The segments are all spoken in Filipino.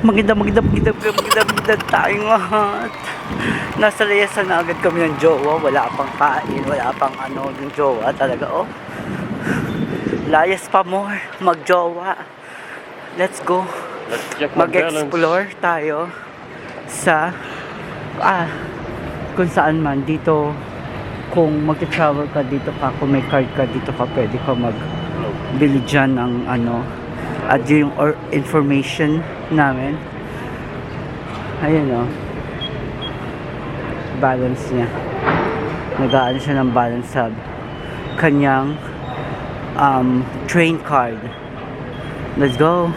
Maganda, maganda, maganda, maganda, maganda, maganda tayong lahat. Nasa layasan na agad kami ng jowa. Wala pang kain, wala pang ano yung jowa talaga. Oh. Layas pa more, magjowa. Let's go. Let's my balance. Mag-explore tayo sa ah kung saan man dito kung mag-travel ka dito ka kung may card ka dito ka pwede ka mag bili dyan ng ano at yun yung or information namin ayun o balance niya nag siya ng balance sa kanyang um, train card let's go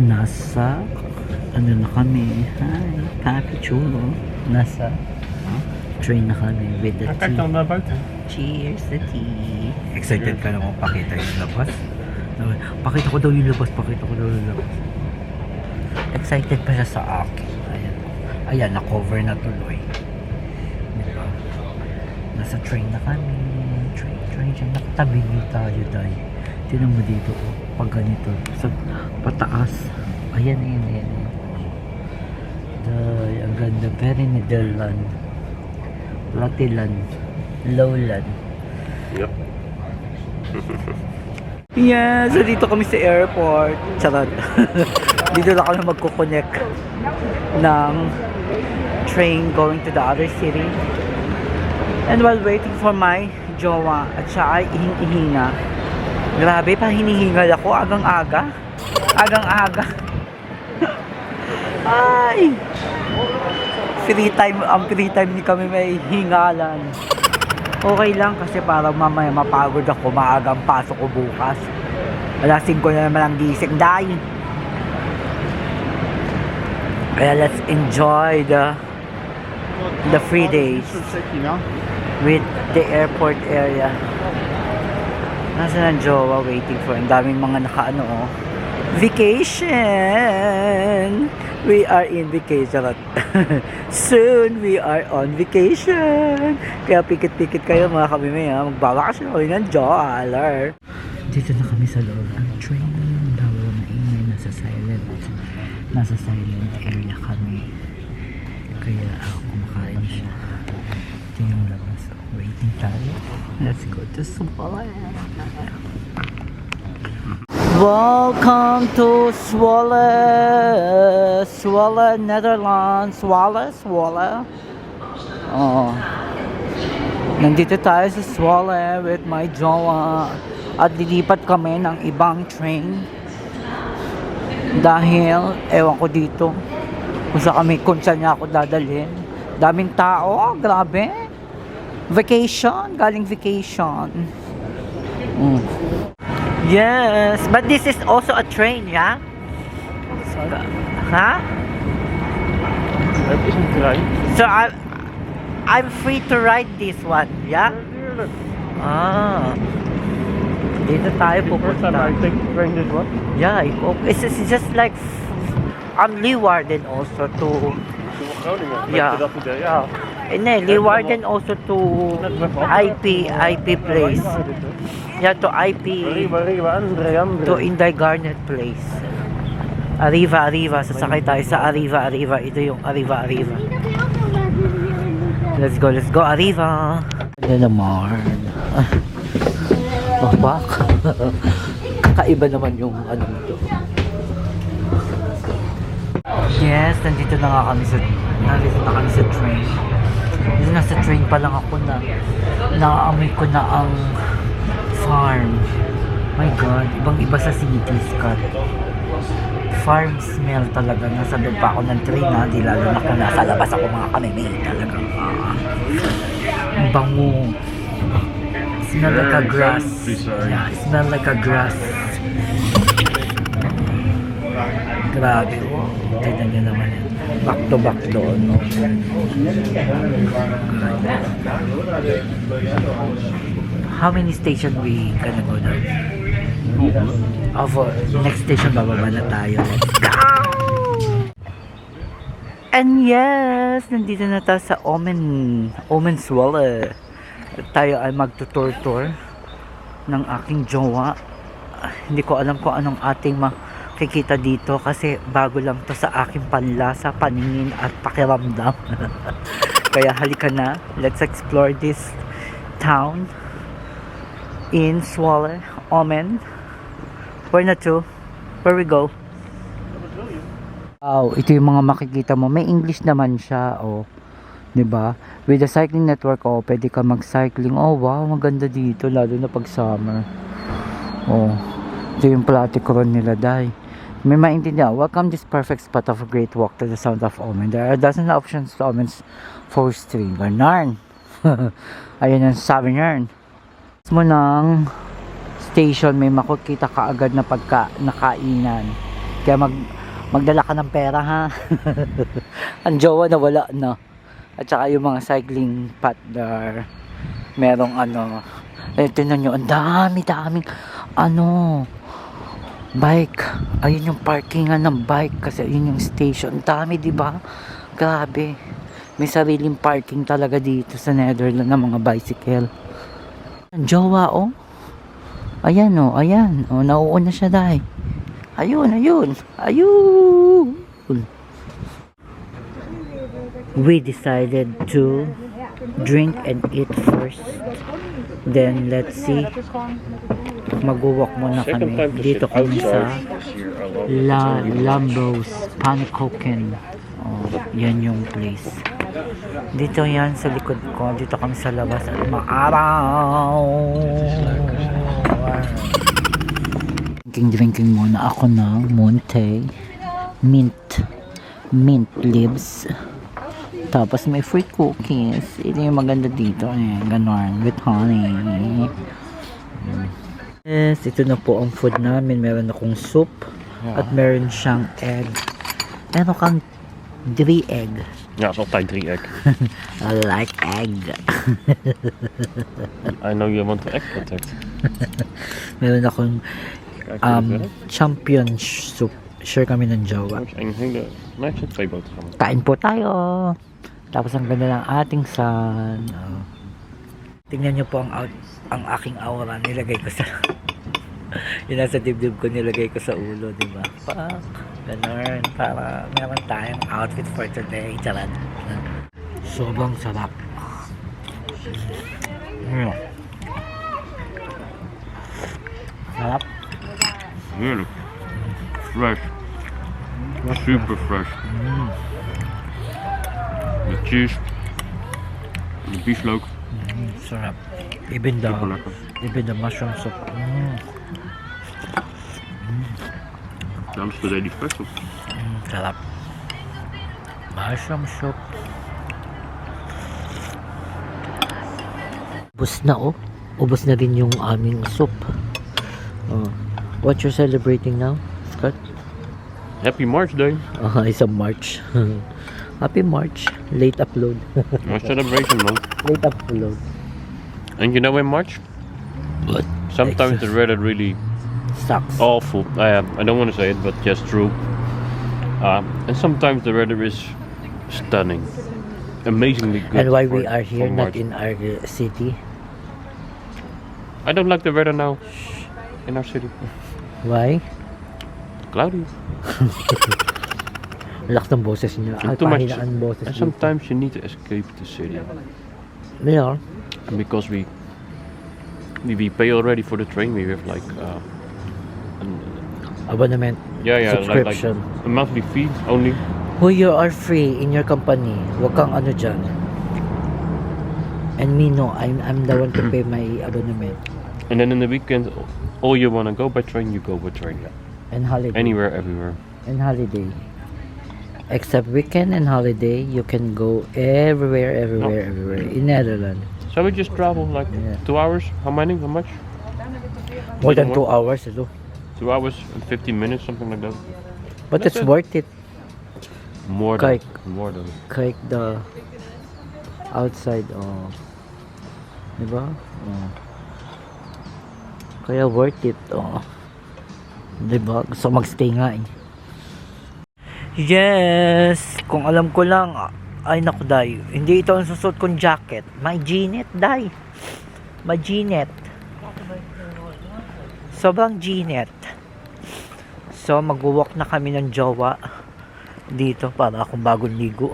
nasa ano na kami hi Papi Chulo nasa train na kami with the tea. Cheers the tea. Excited ka naman pakita yung labas? Pakita ko daw yung labas, pakita ko daw yung labas. Excited pa siya sa akin. Ayan. Ayan, na-cover na tuloy. Diba? Nasa train na kami. Train, train, train. Nakatabi tayo, day. Tinan mo dito, oh. Pag ganito. Sa pataas. Ayan, ayan, ayan. ayan. Day, ang ganda. Very Netherland. Latiland. Lowland. Yep. Yes, so dito kami sa airport. Charot. dito na kami magkoconnect ng train going to the other city. And while waiting for my jowa at siya ay ihing-ihinga. Grabe, pa hinihingal ako agang-aga. Agang-aga. ay! Free time, ang free time ni kami may hingalan. Okay lang kasi parang mamaya mapagod ako, maagang pasok ko bukas. Alas 5 na naman ang gising, dahil. Kaya let's enjoy the the free days with the airport area. Nasa ang jowa waiting for, ang daming mga nakaano oh. Vacation! We are in vacation. Soon, we are on vacation. Kaya pikit-pikit kayo mga kamimay ha. Magbabakasyon kami ng dollar. Dito na kami sa loob ng train. Bawal maingay. Nasa silent. Nasa silent area kami. Kaya ako kumakain siya. Ito yung labas. Waiting tayo. Let's go to Subalan. Welcome to Zwolle, Zwolle, Netherlands. Zwolle, Zwolle. Oh. Nandito tayo sa Zwolle with my jowa. At lilipat kami ng ibang train. Dahil, ewan ko dito, kung saan kami, kung saan niya ako dadalhin. Daming tao, grabe. Vacation, galing vacation. Mm. Yes, but this is also a train, yeah? Huh? So I, I'm free to ride this one, yeah? Ah. Dito tayo First time pupunta. I take the train this one. Yeah. It's, it's just like I'm Leeuwarden also to idee? Ja. eh, nee, Leeuwarden also to IP IP place. Yeah, to IP to Inday Garnet place. Arriva, Arriva. Sasakay tayo sa Arriva, Arriva. Ito yung Arriva, Arriva. Let's go, let's go, Arriva. Ano naman? Oh. Kakaiba naman yung ano nito. Yes, nandito na nga kami sa nandito na kami sa train. Dito nasa train pa lang ako na naaamoy ko na ang farm. My God, ibang iba sa cities ka. Farm smell talaga. Nasa loob pa ako ng train na. Di lalo na kung nasa labas ako mga kamimay. Talagang ah, ang bango. Smell like a grass. Yeah, smell like a grass. Grabe. Tignan nyo naman yan. Back to back doon. No? How many station we gonna go down? Oh, for next station bababa na tayo. Let's go! And yes, nandito na tayo sa Omen, Omen Swallow. Tayo ay magtutur-tour ng aking jowa. Hindi ko alam kung anong ating ma makikita dito kasi bago lang to sa aking panlasa, paningin at pakiramdam. Kaya halika na, let's explore this town in Swallow, Omen. Where na to? Where we go? Wow, ito yung mga makikita mo. May English naman siya, oh. 'Di ba? With the cycling network, oh, pwede ka mag-cycling. Oh, wow, maganda dito, lalo na pag summer. Oh, ito yung platicron nila, dai. May maintindihan. Welcome this perfect spot of a great walk to the sound of Omen. There are dozens of options to Omen's four stream. Ganarn. Ayan ang sabi niyan. mo ng station, may makikita ka agad na pagka nakainan. Kaya mag magdala ka ng pera ha. ang jowa na wala na. At saka yung mga cycling partner, merong ano, eh, tingnan nyo, ang dami, daming, ano, bike. Ayun yung parkingan ng bike kasi ayun yung station. Dami, di ba? Grabe. May sariling parking talaga dito sa Netherlands ng mga bicycle. Ang jowa, oh. Ayan, oh, ayan. Oh, nauuna siya dahil. Ayun, ayun. Ayun. We decided to drink and eat first. Then, let's see. Mag-walk muna kami. Dito kami sa. La Lambos Panakoken. Oh, yan yung place. Dito yan sa likod ko. Dito kami sa labas at maaraw. Drinking drinking muna ako ng Monte mint mint leaves. Tapos may free cookies. Ito yung maganda dito. Eh, ganon. With honey. Yes, ito na po ang food namin. Meron akong soup at meron siyang egg. Meron kang 3 egg. Ja, is altijd drie egg. I like egg. I know you want the egg protect. meron akong um, champion soup. Share kami ng jowa. een hele nice twee boterhammen. Kain po tayo. Tapos ang ganda ng ating sun. Oh. Tingnan niyo po ang ang aking aura nilagay ko sa yung nasa dibdib ko nilagay ko sa ulo, di ba? Pak, ganun. Para meron tayong outfit for today. Charot. Sobrang sarap. Mm. Sarap. Heerlijk. Fresh. Super fresh. Mm. De cheese. De bieslook. Mm, sarap. Even lekker. even the mushroom soup. Mm. Dames today die special. Mm, sarap. Mushroom soup. Ubus na oh. Ubus na din yung aming soup. Oh. What you're celebrating now, Scott? Happy March Day. Ah, isang March. Happy March. Late upload. My celebration month. Late upload. And you know in March? What? Sometimes the weather really Sucks. awful. I, I don't want to say it, but just true. Uh, and sometimes the weather is stunning, amazingly good. and why for- we are here, not in our uh, city. I don't like the weather now in our city. Why? Cloudy. Lakas ng boses niya. And Ay, too much. ang boses And sometimes you need to escape the city. Yeah. And because we we, we pay already for the train, we have like uh, an, Abonnement. yeah yeah like, like Subscription. a monthly fee only. Who you are free in your company. Huwag kang ano dyan. And me no, I'm, I'm the one to pay my abonnement. And then in the weekend, all you wanna go by train, you go by train. And holiday. Anywhere, everywhere. And holiday. Except weekend and holiday, you can go everywhere, everywhere, everywhere. In Netherlands. So we just travel like Yeah. two hours. How many? How much? More than two hours. Ito. Two hours and 15 minutes, something like that. But That's it's it. worth it. More than. Kijk. More than. Kijk the outside. Oh. Diba? Oh. Kaya worth it. Oh. Diba? Gusto magstay nga eh. Yes! Kung alam ko lang, ay naku day, hindi ito ang susuot kong jacket. May Gnet day. May Gnet. Sobrang Gnet. So, mag-walk na kami ng jowa dito para akong bagong ligo.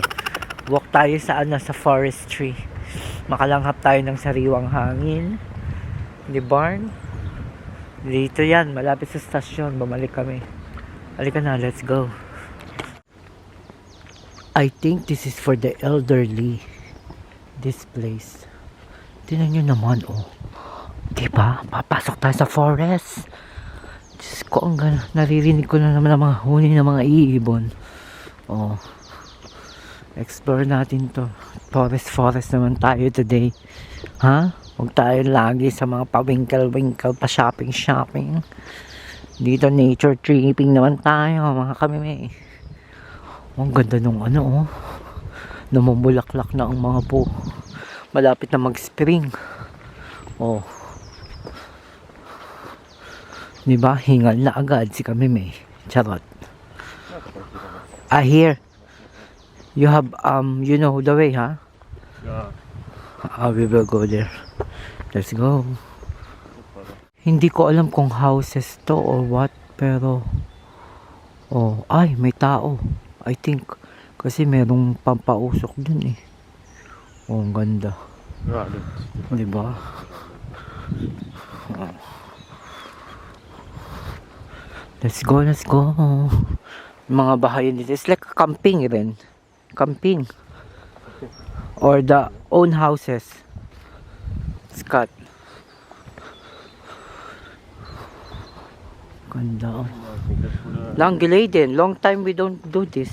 walk tayo sa ano, sa forestry. Makalanghap tayo ng sariwang hangin. Di barn. Dito yan, malapit sa stasyon. Bumalik kami. Halika na, let's go. I think this is for the elderly. This place. Tingnan nyo naman, oh. Diba? Papasok tayo sa forest. Diyos ko, ang gana. Naririnig ko na naman ang mga huni ng mga iibon. Oh. Explore natin to. Forest, forest naman tayo today. Ha? Huwag tayo lagi sa mga pa-winkle-winkle, pa-shopping-shopping. Dito, nature tripping naman tayo, mga kami may. Oh, ang ganda nung ano, oh. Namumulaklak na ang mga po. Malapit na mag-spring. Oh. Di ba? Hingal na agad si kami may. Charot. I hear. You have, um, you know the way, ha? Yeah. Ah, we will go there. Let's go. Hindi ko alam kung houses to or what, pero... Oh, ay, may tao. I think. Kasi merong pampausok dun eh. Oh, ang ganda. That's- Di ba? Oh. Let's go, let's go. Mga bahayan dito. It's like camping rin. Camping. Or the own houses. Scott. Ganda. oh. I think that's for the- Languladen. Long time we don't do this.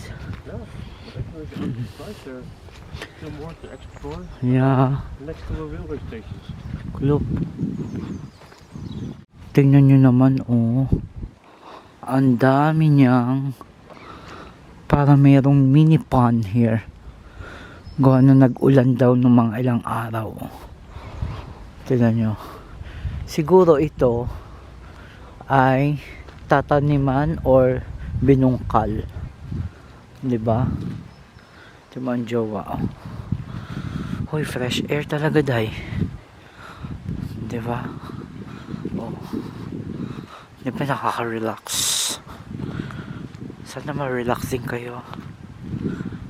Yeah. next to the railway stations. Kulop. Tingnan nyo naman, oh. Ang dami niyang para mayroong mini pond here. Gawa na nag-ulan daw ng mga ilang araw. Tingnan nyo. Siguro ito ay tataniman or binungkal. 'Di ba? Ito mga jowa. Hoy, fresh air talaga, day. Di ba? Oh. Di ba nakaka-relax? Sana ma-relaxing kayo.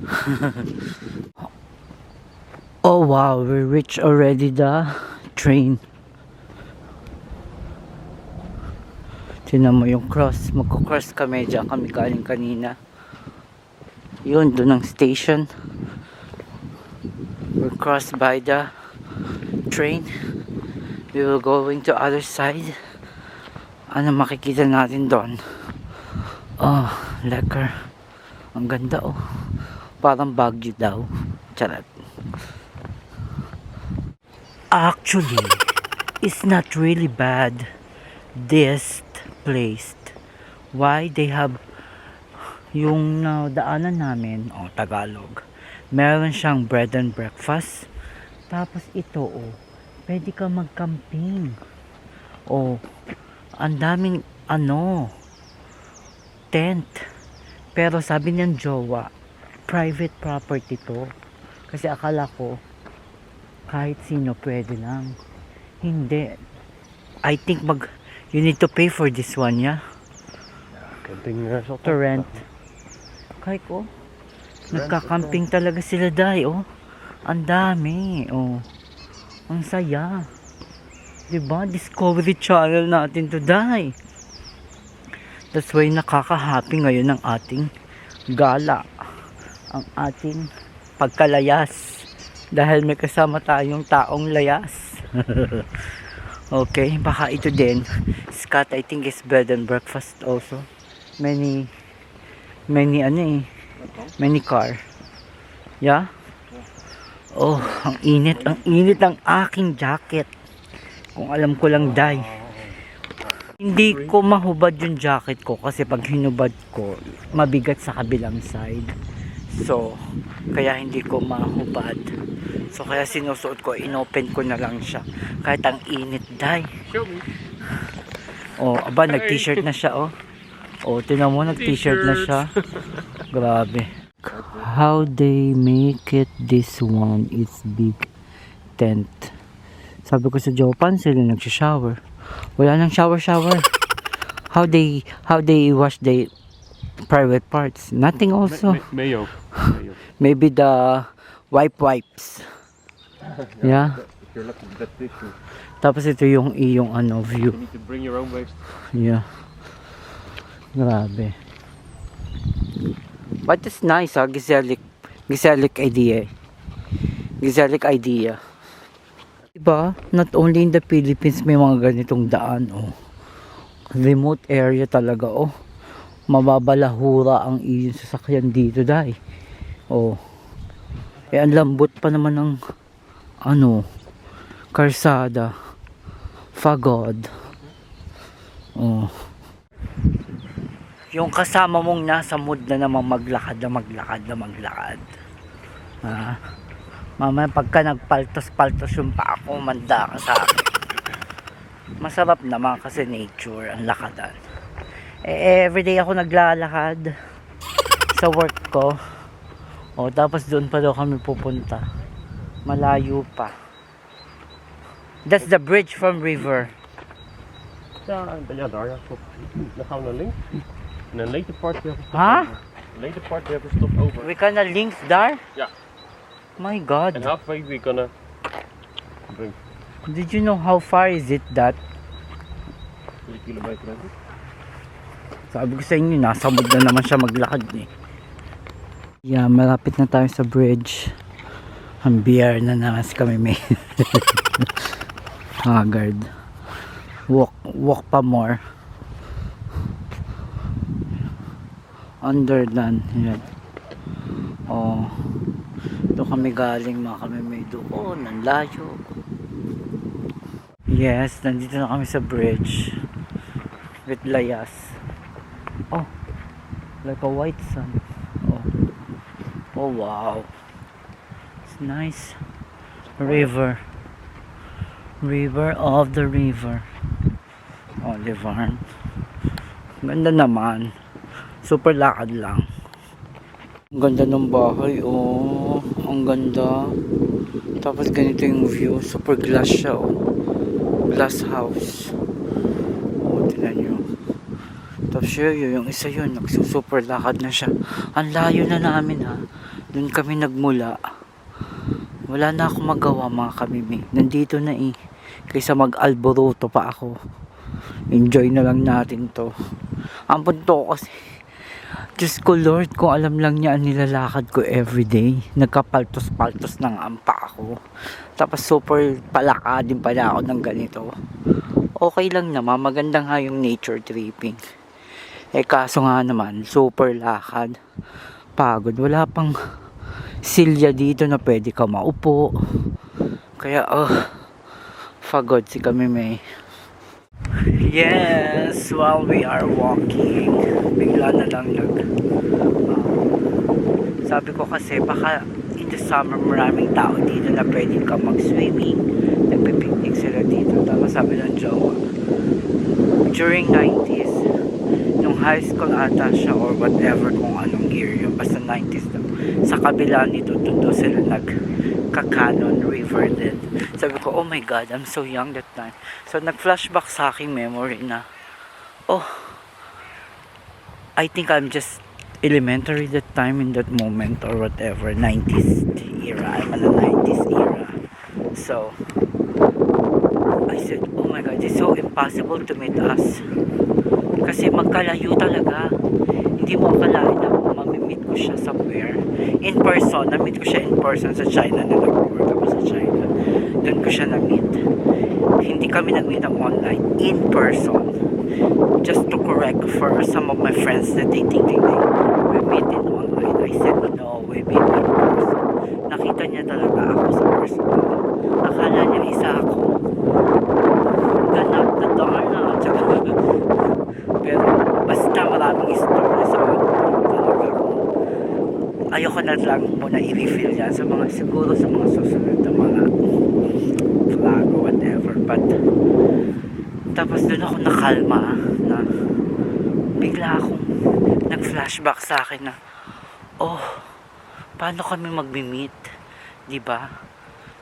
oh wow, we reached already the train. Tinan mo yung cross. Magko-cross kami dyan kami galing kanina. Yun, doon ang station. We're crossed by the train. We will going to other side. Ano makikita natin doon? Oh, lekker. Ang ganda oh. Parang Baguio daw. Charot. Actually, it's not really bad. This place. Why they have yung uh, daanan namin, oh, Tagalog. Meron siyang bread and breakfast. Tapos ito, oh, pwede ka mag-camping. Oh, ang daming, ano, tent. Pero sabi niyang jowa, private property to. Kasi akala ko, kahit sino pwede lang. Hindi. I think mag, you need to pay for this one, yeah? Camping uh, To rent. Kahit ko, nagkakamping talaga sila dahil, oh. Ang dami, oh. Ang saya. Diba? Discovery Channel natin to dahil. That's why nakaka-happy ngayon ng ating gala. Ang ating pagkalayas. Dahil may kasama tayong taong layas. okay, baka ito din. Scott, I think is bed and breakfast also. Many, many ano eh. Many car. Yeah? Oh, ang init. Ang init ng aking jacket. Kung alam ko lang, dai. Hindi ko mahubad yung jacket ko kasi pag hinubad ko, mabigat sa kabilang side. So, kaya hindi ko mahubad. So, kaya sinusuot ko, inopen ko na lang siya. Kahit ang init, dai. Show me. Oh, aba, nag-t-shirt na siya, oh. Oh, tinan mo, nag-t-shirt na siya. Grabe. How they make it this one is big tent. Sabi ko sa Jopan, sila nagsishower. Wala nang shower-shower. how they how they wash their private parts. Nothing also. Ma- ma- mayo. Maybe the wipe wipes. Yeah. If you're lucky, that tissue. Tapos ito yung iyong ano view. You need to bring your own waste. Yeah. Grabe. But it's nice, ah. Gezellic. Gezellic idea. eh. Gezellic idea. Diba? Not only in the Philippines may mga ganitong daan, oh. Remote area talaga, oh. Mababalahura ang iyong sasakyan dito, dai. Oh. Eh, ang lambot pa naman ng, ano, karsada. Fagod. Oh. Yung kasama mong nasa mood na naman maglakad na maglakad na maglakad. Ha? Mamaya pagka nagpaltos-paltos yung pa ako, manda ka sa akin. Masarap naman kasi nature ang lakadan. Eh, everyday ako naglalakad sa work ko. O, tapos doon pa daw kami pupunta. Malayo pa. That's the bridge from river. Ja, ja, daar ja. Klopt. Dan gaan we naar links. En een later part we Huh? over. Later part we hebben stop over. We gonna link there? Yeah. My God. And halfway we're gonna bring Did you know how far is it that? 3 kilometer. Sabi ko sa inyo, nasa mood na naman siya maglakad eh. Yeah, malapit na tayo sa bridge. Ang BR na naman si kami may. Haggard. Walk, walk pa more. Underdone. Yan. Oh. Doon kami galing mga kami may doon. Ang layo. Yes, nandito na kami sa bridge. With Layas. Oh, like a white sun. Oh, oh wow. It's nice. River. River of the river. Oh, Livarn. Ganda naman. Super lakad lang. Ang ganda ng bahay, oh. Ang ganda. Tapos ganito yung view. Super glass siya, oh. Glass house. Oh, tinan nyo. Tapos yun, yung isa yun, nagsusuper lakad na siya. Ang layo na namin ha. Doon kami nagmula. Wala na ako magawa mga kamimi. Nandito na eh. Kaysa mag-alboroto pa ako. Enjoy na lang natin to. Ang punto ko kasi, Diyos ko Lord, kung alam lang niya ang nilalakad ko everyday. Nagkapaltos-paltos ng ampa ako. Tapos super palaka din pala ako ng ganito. Okay lang naman, maganda nga yung nature tripping. Eh kaso nga naman, super lakad. Pagod. Wala pang silya dito na pwede ka maupo. Kaya, oh, pagod si kami may. Yes, while we are walking, bigla na lang nag... ah, sabi ko kasi, baka in the summer maraming tao dito na pwede ka mag-swimming. Nagpipiknik sila dito. Tapos sabi ng jowa, during 90s, nung high school ata siya or whatever kung anong year yun, basta 90s daw. Sa kabila nito, doon sila nagka-canon river din. Sabi ko, oh my God, I'm so young that time. So, nag-flashback sa aking memory na, oh, I think I'm just elementary that time in that moment or whatever, 90s era. I'm in the 90s era. So, I said, oh my God, it's so impossible to meet us. Kasi magkalayo talaga. Hindi mo akalain na siya somewhere. In person, na-meet ko siya in person sa China na nag-work ako sa China. Doon ko siya na-meet. Hindi kami nag-meet ng online. In person. Just to correct for some of my friends that they think they, we meet in online. I said, no, we meet in person. Nakita niya talaga ako sa personal. Akala niya isa ako. Ganap na darna. Tsaka, pero basta maraming istorya sa akin. Talaga ayoko na i-refill yan sa mga siguro sa mga susunod na mga vlog or whatever. But tapos doon ako nakalma na bigla akong nag-flashback sa akin na oh, paano kami magmi-meet? 'Di ba?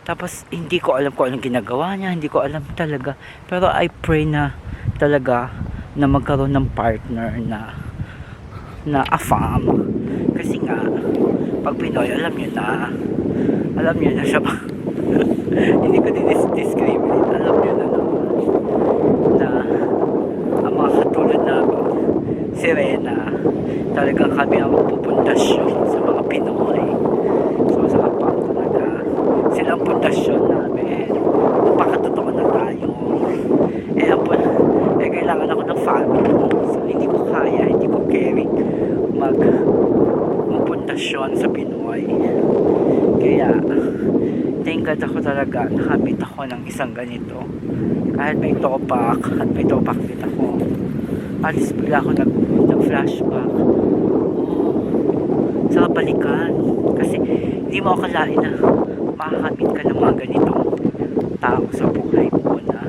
Tapos hindi ko alam kung anong ginagawa niya, hindi ko alam talaga. Pero I pray na talaga na magkaroon ng partner na na afam kasi nga pag Pinoy alam nyo na. Alam nyo na siya. Ba hindi ko din describe it alam nyo na naman na ang mga katulad namin si Rena talagang kami ang pupundasyon sa mga Pinoy so sa kapag talaga sila ang pundasyon namin magpakatotoo na tayo eh, ang pun- eh kailangan ako ng family so hindi ko kaya hindi ko carry mag pundasyon sa Pinoy kaya thank God ako talaga nakamit ako ng isang ganito. Kahit may topak at may topak din ako. Alis bigla ako nag, nag flashback. Sa balikan. Kasi hindi mo akalain na makakamit ka ng mga ganitong tao sa buhay mo na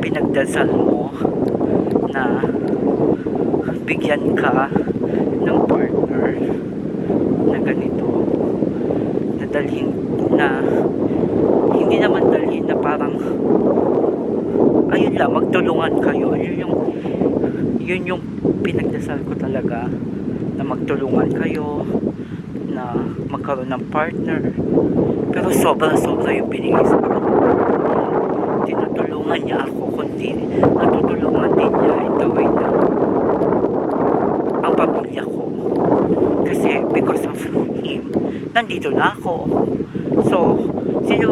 pinagdasal mo na bigyan ka ng partner na ganito. Na dalhin na hindi naman dalhin na parang ayun lang magtulungan kayo. Yun yung yun yung pinagdasal ko talaga na magtulungan kayo na magkaroon ng partner. Pero sobra sobra yung binigay sa tinutulungan niya ako kundi natutulungan din niya. In the way na ang pamilya ko. Kasi because of him nandito na ako. So sino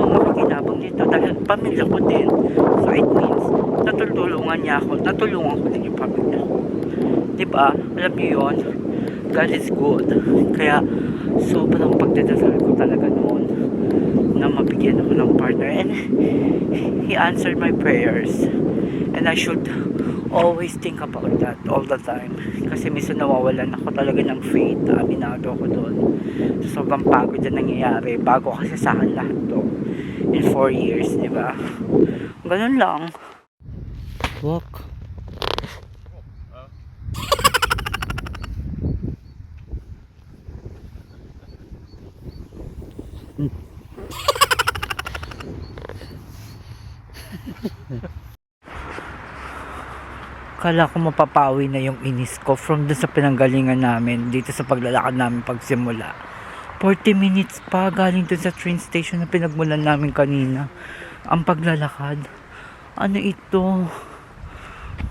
nito dahil pamilya ko din. So it means natutulungan niya ako natulungan ko din yung pamilya. Diba? Alam niyo yun? God is good. Kaya sobrang pagdadasal ko talaga noon na mabigyan ako ng partner. And he answered my prayers. And I should always think about that all the time. Kasi minsan nawawalan ako talaga ng faith. Aminado ako doon. So, sobrang pagod na nangyayari. Bago kasi sa akin lahat to. In 4 years di ba? Ganun lang. Walk Kala ko mapapawi na yung inis ko from doon sa pinanggalingan namin dito sa paglalakad namin pagsimula. 40 minutes pa galing doon sa train station na pinagmulan namin kanina. Ang paglalakad. Ano ito?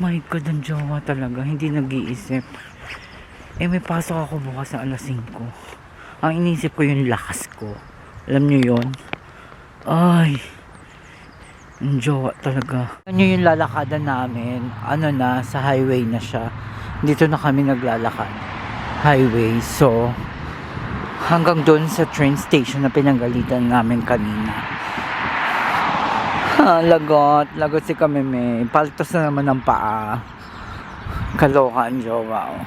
My God, ang jowa talaga. Hindi nag-iisip. Eh, may pasok ako bukas na alas 5. Ang inisip ko yung lakas ko. Alam nyo yon Ay. Ang jowa talaga. Ano yung lalakadan namin? Ano na, sa highway na siya. Dito na kami naglalakad. Highway. So, hanggang doon sa train station na pinanggalitan namin kanina. Ha, lagot. Lagot si kami may. Paltos na naman ng paa. Kaloka ang jowa. Oh.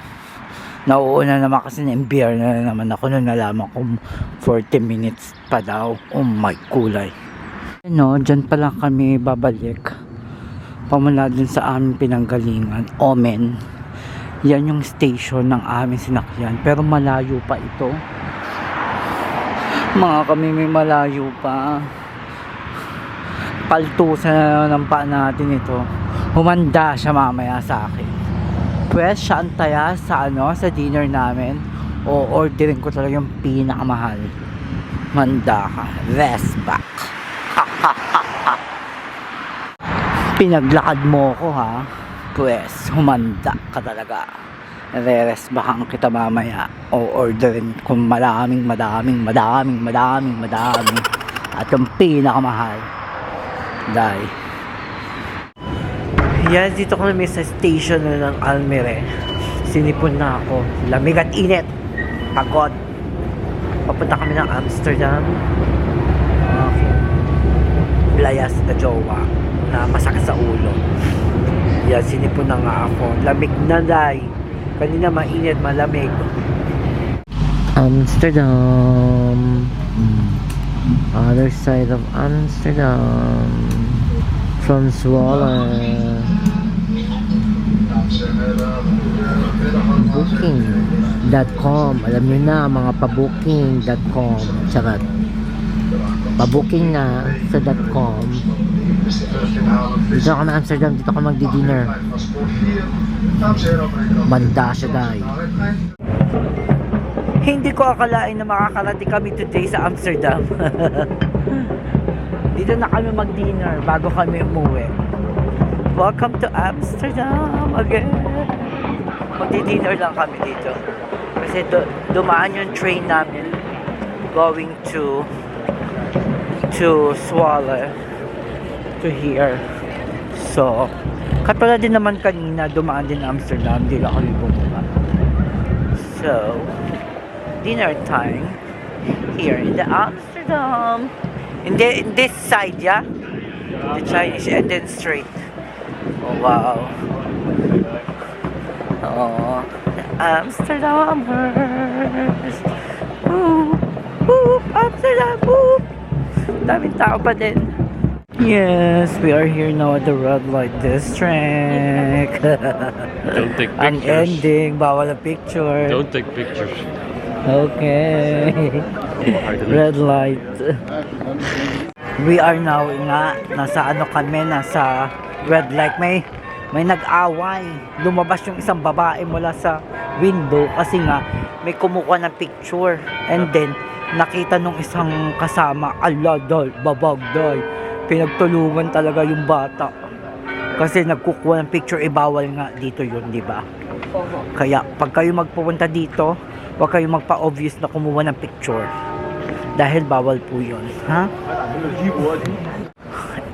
Nauuna naman kasi na beer na naman ako nung nalaman ko 40 minutes pa daw. Oh my kulay. Ano, dyan pa lang kami babalik. Pamula dun sa aming pinanggalingan. Omen. Yan yung station ng aming sinakyan. Pero malayo pa ito. Mga kami may malayo pa. Paltusan na ng paa natin ito. Humanda siya mamaya sa akin. Pwes siya antaya sa ano, sa dinner namin. O orderin ko talaga yung pinakamahal. Manda ka. Rest back. Pinaglakad mo ko ha. Pwes, humanda ka talaga. Re-rest bakan kita mamaya. O orderin kung maraming, madaming, madaming, madaming, madaming. At yung pinakamahal. Dahil. Yan, dito kami sa station na ng Almere. Sinipon na ako. Lamig at init. Pagod. Papunta kami ng Amsterdam. Okay. Layas na jowa na masakit sa ulo. Yan, sinipon na nga ako. Lamig na day. Kanina mainit, malamig. Amsterdam. Other side of Amsterdam. From Zwolle. Booking.com. Alam niyo na, mga pabooking.com. Charot. Pabooking na sa .com. Dito ako na Amsterdam, dito ako magdi-dinner. Manda siya dahil. Hindi ko akalain na makakarating kami today sa Amsterdam. dito na kami mag-dinner bago kami umuwi. Welcome to Amsterdam again. Magdi-dinner lang kami dito. Kasi du- dumaan yung train namin going to to Swallow to here. So, katulad din naman kanina, dumaan din Amsterdam, di kami bumaba. So, dinner time here in the Amsterdam. In, the, in this side, yeah? The Chinese Eden Street. Oh, wow. Oh, Amsterdamers. Woo! Woo! Amsterdam! Woo! Daming tao pa din. Yes, we are here now at the red light district. Don't take Ang pictures. ending, bawal ang picture. Don't take pictures. Okay. Red light. We are now nga, nasa ano kami, nasa red light. May, may nag-away. Lumabas yung isang babae mula sa window kasi nga may kumukuha ng picture. And then, nakita nung isang kasama, ala dal, babag dal. Pinagtulungan talaga yung bata. Kasi nagkukuha ng picture, eh bawal nga dito yun, di ba? Kaya pag kayo magpupunta dito, huwag kayo magpa-obvious na kumuha ng picture. Dahil bawal po yun. Ha?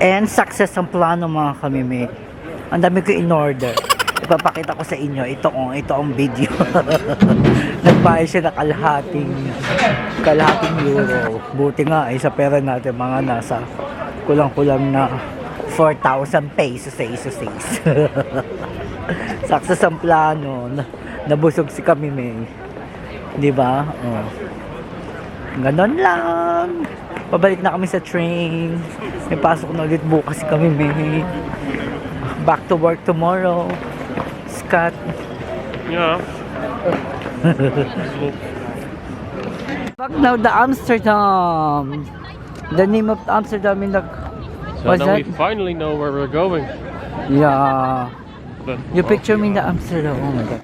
And success ang plano mga kamimik. Ang dami ko in order. Ipapakita ko sa inyo. Ito ang, ito ang video. Nagbayad siya ng kalahating kalahating euro. Buti nga eh, sa pera natin mga nasa kulang-kulang na 4,000 pesos sa isa sa isa. Success ang plano. Na, nabusog si kami, May. Di ba? Oh. Ganon lang. Pabalik na kami sa train. May pasok na ulit bukas kami, May. Back to work tomorrow. Scott. Yeah. Back now the Amsterdam. The name of Amsterdam in the... So now that? we finally know where we're going. Yeah. But, You picture me in the Amsterdam. Oh my god.